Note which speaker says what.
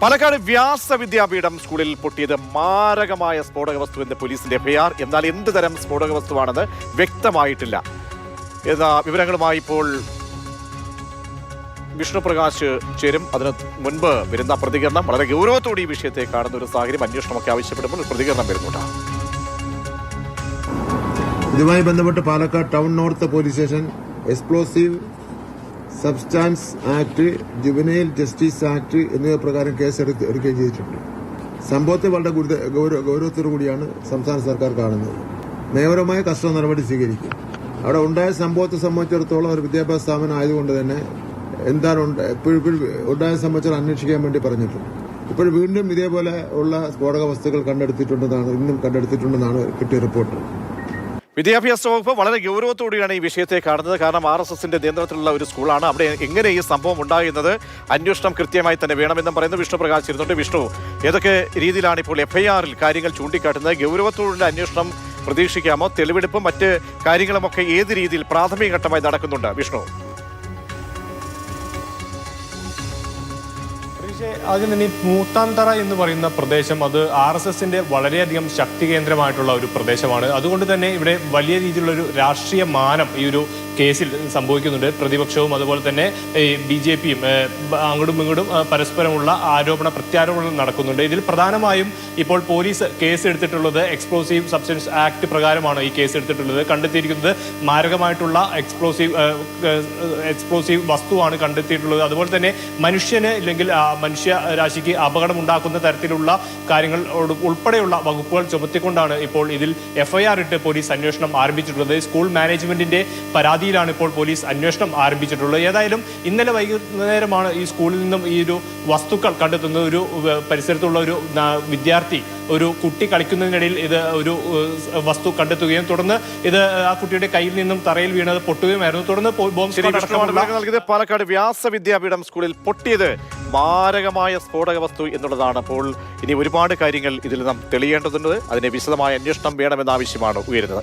Speaker 1: പാലക്കാട് വ്യാസ വിദ്യാപീഠം സ്കൂളിൽ പൊട്ടിയത് മാരകമായ സ്ഫോടക വസ്തു എന്ന് പോലീസിന്റെ എഫ്ഐആർ എന്നാൽ എന്ത് തരം സ്ഫോടക വസ്തുവാണെന്ന് വ്യക്തമായിട്ടില്ല. എന്ന വിവരങ്ങളുമായി ഇപ്പോൾ വിഷ്ണുപ്രകാശ് ചേരും. അതിന് മുൻപ് വരുന്ന പ്രതികരണം. വളരെ ഗൗരവത്തോടെ ഈ വിഷയത്തെ കാണുന്ന ഒരു സാഹചര്യം അന്വേഷണമൊക്കെ ആവശ്യപ്പെടുമ്പോൾ പ്രതികരണം വരുന്നുണ്ട്.
Speaker 2: ഇതുമായി ബന്ധപ്പെട്ട് Palakkad town north police station explosive substance act juvenile justice act എന്നിവ പ്രകാരം കേസ് എടുക്കുകയും ചെയ്തിട്ടുണ്ട്. സംഭവത്തെ വളരെ ഗൗരവത്തോടു കൂടിയാണ് സംസ്ഥാന സർക്കാർ കാണുന്നത്. നിയമപരമായ കർശന നടപടി സ്വീകരിക്കും. അവിടെ ഉണ്ടായ സംഭവത്തെ സംബന്ധിച്ചിടത്തോളം ഒരു വിദ്യാഭ്യാസ സ്ഥാപനം ആയതുകൊണ്ട് തന്നെ എന്താണ് ഇപ്പോഴും ഉണ്ടായ സംബന്ധിച്ച് അന്വേഷിക്കാൻ വേണ്ടി പറഞ്ഞിട്ടുണ്ട്. ഇപ്പോൾ വീണ്ടും ഇതേപോലെ ഉള്ള സ്ഫോടക വസ്തുക്കൾ കണ്ടെടുത്തിട്ടുണ്ടെന്നാണ് ഇന്നും കണ്ടെടുത്തിട്ടുണ്ടെന്നാണ് കിട്ടിയ റിപ്പോർട്ട്
Speaker 1: വിദ്യാഭ്യാസ വകുപ്പ് വളരെ ഗൗരവത്തോടെയാണ് ഈ വിഷയത്തെ കാണുന്നത്. കാരണം ആർ എസ് എസിന്റെ നിയന്ത്രണത്തിലുള്ള ഒരു സ്കൂളാണ്. അവിടെ എങ്ങനെ ഈ സംഭവം ഉണ്ടാകുന്നത് അന്വേഷണം കൃത്യമായി തന്നെ വേണമെന്നും പറയുന്നത് വിഷ്ണു പ്രകാശ് ഇരുന്നുണ്ട് വിഷ്ണു ഏതൊക്കെ രീതിയിലാണ് ഇപ്പോൾ എഫ്ഐആറിൽ കാര്യങ്ങൾ ചൂണ്ടിക്കാട്ടുന്നത്? ഗൗരവത്തോടുള്ള അന്വേഷണം പ്രതീക്ഷിക്കാമോ? തെളിവെടുപ്പും മറ്റ് കാര്യങ്ങളുമൊക്കെ ഏത് രീതിയിൽ പ്രാഥമിക ഘട്ടമായി നടക്കുന്നുണ്ട്? വിഷ്ണു.
Speaker 3: പക്ഷേ ആദ്യം തന്നെ ഈ മൂത്താന്തറ എന്ന് പറയുന്ന പ്രദേശം അത് ആർ എസ് എസിന്റെ വളരെയധികം ശക്തി കേന്ദ്രമായിട്ടുള്ള ഒരു പ്രദേശമാണ്. അതുകൊണ്ട് തന്നെ ഇവിടെ വലിയ രീതിയിലുള്ള ഒരു രാഷ്ട്രീയ മാനം ഈ ഒരു കേസിൽ സംഭവിക്കുന്നുണ്ട്. പ്രതിപക്ഷവും അതുപോലെ തന്നെ ബി ജെ പിയും അങ്ങോട്ടും ഇങ്ങോട്ടും പരസ്പരമുള്ള ആരോപണ പ്രത്യാരോപണങ്ങൾ നടക്കുന്നുണ്ട്. ഇതിൽ പ്രധാനമായും ഇപ്പോൾ പോലീസ് കേസ് എടുത്തിട്ടുള്ളത് എക്സ്പ്ലോസീവ് സബ്സ്റ്റൻസ് ആക്ട് പ്രകാരമാണ് ഈ കേസ് എടുത്തിട്ടുള്ളത് കണ്ടെത്തിയിരിക്കുന്നത് മാരകമായിട്ടുള്ള എക്സ്പ്ലോസീവ് എക്സ്പ്ലോസീവ് വസ്തുവാണ് കണ്ടെത്തിയിട്ടുള്ളത്. അതുപോലെ തന്നെ മനുഷ്യന് ഇല്ലെങ്കിൽ ആ, മനുഷ്യ രാശിക്ക് അപകടം ഉണ്ടാക്കുന്ന തരത്തിലുള്ള കാര്യങ്ങൾ ഉൾപ്പെടെയുള്ള വകുപ്പുകൾ ചുമത്തിക്കൊണ്ടാണ് ഇപ്പോൾ ഇതിൽ എഫ്ഐആർ ഇട്ട് പോലീസ് അന്വേഷണം ആരംഭിച്ചിട്ടുള്ളത്. സ്കൂൾ മാനേജ്മെന്റിന്റെ പരാതിയിലാണ് ഇപ്പോൾ പോലീസ് അന്വേഷണം ആരംഭിച്ചിട്ടുള്ളത്. ഏതായാലും ഇന്നലെ വൈകുന്നേരമാണ് ഈ സ്കൂളിൽ നിന്നും ഈ ഒരു വസ്തുക്കൾ കണ്ടെത്തുന്നത്. ഒരു പരിസരത്തുള്ള ഒരു വിദ്യാർത്ഥി ഒരു കുട്ടി കളിക്കുന്നതിനിടയിൽ ഇത് ഒരു വസ്തു കണ്ടെത്തുകയും തുടർന്ന് ഇത് ആ കുട്ടിയുടെ കയ്യിൽ നിന്നും തറയിൽ വീണത് പൊട്ടുകയുമായിരുന്നു. തുടർന്ന് ബോംബ്
Speaker 1: പാലക്കാട് വ്യാസ വിദ്യാപീഠം സ്കൂളിൽ പൊട്ടിയത് മാരകമായ സ്ഫോടക വസ്തു എന്നുള്ളതാണ് അപ്പോൾ ഇനി ഒരുപാട് കാര്യങ്ങൾ ഇതിൽ നാം തെളിയേണ്ടതുണ്ട്. അതിനെ വിശദമായ അന്വേഷണം വേണമെന്ന ആവശ്യമാണ് ഉയരുന്നത്.